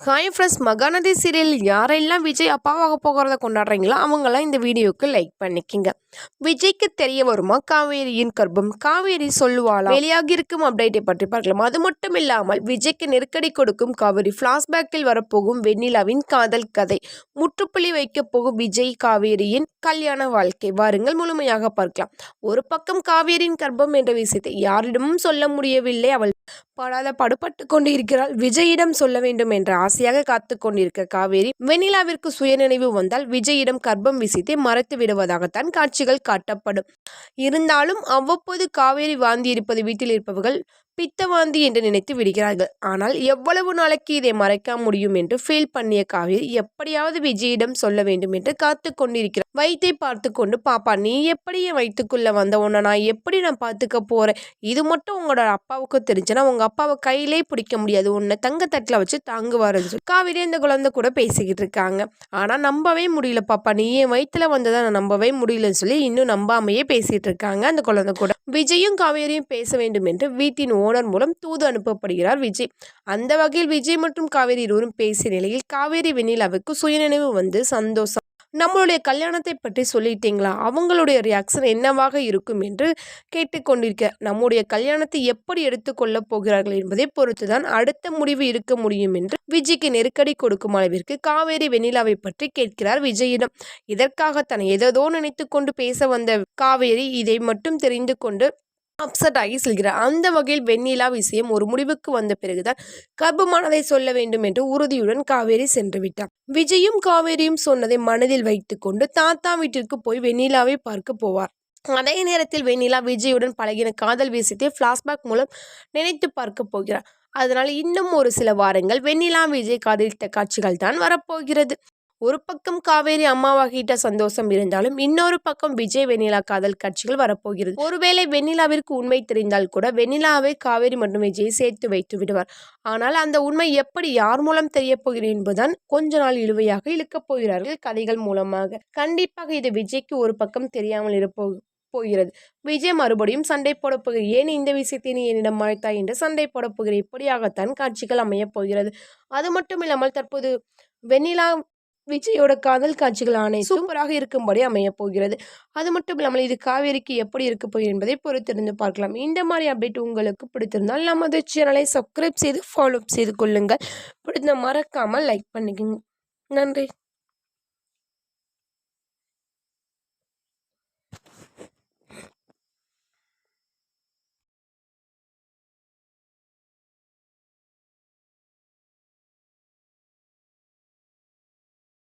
Hi friends Mahanadi serial யாரெல்லாம் விஜய் அப்பாவாக போகிறத கொண்டாடுறீங்களோ அவங்களாம் இந்த வீடியோவுக்கு லைக் பண்ணிக்கிங்க. விஜய்க்கு தெரிய வருமா? காவேரியின் கர்ப்பம். காவேரி சொல்லுவாளா? வெளியாகி இருக்கும் அப்டேட்டை பற்றி பார்க்கலாம். அது மட்டும் இல்லாமல் விஜய்க்கு நெருக்கடி கொடுக்கும் காவேரி ஃப்ளாஷ்பேக்கில் வரப்போகும் வெண்ணிலாவின் காதல் கதை. முற்றுப்புள்ளி வைக்கப் போகும் விஜய் காவேரியின் கல்யாண வாழ்க்கை. வாருங்கள் முழுமையாக பார்க்கலாம். ஒரு பக்கம் காவேரியின் கர்ப்பம் என்ற விஷயத்தை யாரிடமும் சொல்ல முடியவில்லை. அவள் படாத படுபட்டு கொண்டு இருக்கிறாள் விஜயிடம் சொல்ல வேண்டும் என்ற ஆசையாக காத்து கொண்டிருக்க காவேரி வெண்ணிலாவிற்கு சுயநினைவு வந்தால் விஜயிடம் கர்ப்பம் விசித்து மறைத்து விடுவதாகத்தான் காட்சிகள் காட்டப்படும். இருந்தாலும் அவ்வப்போது காவேரி வாந்தி இருப்பது வீட்டில் இருப்பவர்கள் பித்தவாந்தி என்று நினைத்து விடுகிறார்கள். ஆனால் எவ்வளவு நாளைக்கு இதை மறைக்க முடியும் என்று ஃபீல் பண்ணிய காவேரி எப்படியாவது விஜயிடம் சொல்ல வேண்டும் என்று காத்து கொண்டிருக்கிறார். வைத்தை பார்த்து கொண்டு பாப்பா நீ எப்படி என் வயிற்றுக்குள்ள வந்த உன்னை? நான் எப்படி நான் பார்த்துக்க போறேன்? இது மட்டும் உங்களோட அப்பாவுக்கு தெரிஞ்சுன்னா உங்க அப்பாவை கையிலே பிடிக்க முடியாது. உன்னை தங்கத்தட்டில் வச்சு தாங்குவாருன்னு சொல்லி. காவேரி அந்த குழந்தை கூட பேசிக்கிட்டு இருக்காங்க. ஆனால் நம்பவே முடியல பாப்பா. நீ என் வயிற்றுல வந்ததை நான் நம்பவே முடியலன்னு சொல்லி இன்னும் நம்பாமையே பேசிட்டு இருக்காங்க அந்த குழந்தை கூட. விஜயும் காவேரியும் பேச வேண்டும் என்று வீட்டின் ஓனர் மூலம் தூது அனுப்பப்படுகிறார் விஜய் அந்த வகையில் விஜய் மற்றும் காவேரி இருவரும் பேசிய நிலையில் காவேரி வெண்ணிலாவுக்கு சுயநினைவு வந்து சந்தோஷம். நம்மளுடைய கல்யாணத்தை பற்றி சொல்லிட்டீங்களா? அவங்களுடைய ரியாக்ஷன் என்னவாக இருக்கும் என்று கேட்டுக்கொண்டிருக்க நம்முடைய கல்யாணத்தை எப்படி எடுத்துக்கொள்ளப் போகிறார்கள் என்பதை பொறுத்துதான் அடுத்த முடிவு இருக்க முடியும் என்று விஜய்க்கு நெருக்கடி கொடுக்கும் அளவிற்கு காவேரி வெண்ணிலாவை பற்றி கேட்கிறார் விஜயிடம். இதற்காக தன்னை ஏதோ நினைத்து கொண்டு பேச வந்த காவேரி இதை மட்டும் தெரிந்து கொண்டு அப்செட் ஆகி செல்கிறார் அந்த வகையில் வெண்ணிலா விஷயம் ஒரு முடிவுக்கு வந்த பிறகுதான் கர்ப்பமானதை சொல்ல வேண்டும் என்று உறுதியுடன் காவேரி சென்று விட்டார் விஜயும் காவேரியும் சொன்னதை மனதில் வைத்துக்கொண்டு தாத்தா வீட்டிற்கு போய் வெண்ணிலாவை பார்க்க போவார். அதே நேரத்தில் வெண்ணிலா விஜயுடன் பழகின காதல் விஷயத்தை ஃப்ளாஷ்பேக் மூலம் நினைத்து பார்க்க போகிறார். அதனால் இன்னும் ஒரு சில வாரங்கள் வெண்ணிலா விஜய் காதலித்த காட்சிகள் தான் வரப்போகிறது. ஒரு பக்கம் காவேரி அம்மாவாகிட்ட சந்தோஷம் இருந்தாலும் இன்னொரு பக்கம் விஜய் வெண்ணிலா காதல் காட்சிகள் வரப்போகிறது. ஒருவேளை வெண்ணிலாவிற்கு உண்மை தெரிந்தால் கூட வெண்ணிலாவை காவேரி மற்றும் விஜய் சேர்த்து வைத்து விடுவார். ஆனால் அந்த உண்மை எப்படி யார் மூலம் தெரிய போகிறது என்பதுதான் கொஞ்ச நாள் இழுவையாக இழுக்கப் போகிறார்கள் கதைகள் மூலமாக. கண்டிப்பாக இது விஜய்க்கு ஒரு பக்கம் தெரியாமல் இருப்போ போகிறது. விஜய் மறுபடியும் சண்டை போட ஏன் இந்த விஷயத்தை நீ என்னிடம் மறைத்தாய் என்று சண்டை போட போகிறேன் இப்படியாகத்தான் காட்சிகள் அமையப் போகிறது. அது மட்டும் இல்லாமல் தற்போது வெண்ணிலா விஜயோட காதல் காட்சிகள் அனைத்தும் சூப்பராக இருக்கும்படி அமைய போகிறது. அது மட்டும் இல்லாமல் இது காவேரிக்கு எப்படி இருக்க போகிறது என்பதை பொறுத்திருந்து பார்க்கலாம். இந்த மாதிரி அப்டேட் உங்களுக்கு பிடித்திருந்தால் நமது சேனலை சப்ஸ்கிரைப் செய்து ஃபாலோ செய்து கொள்ளுங்கள். பிடித்த மறக்காமல் லைக் பண்ணிக்கோங்க நன்றி.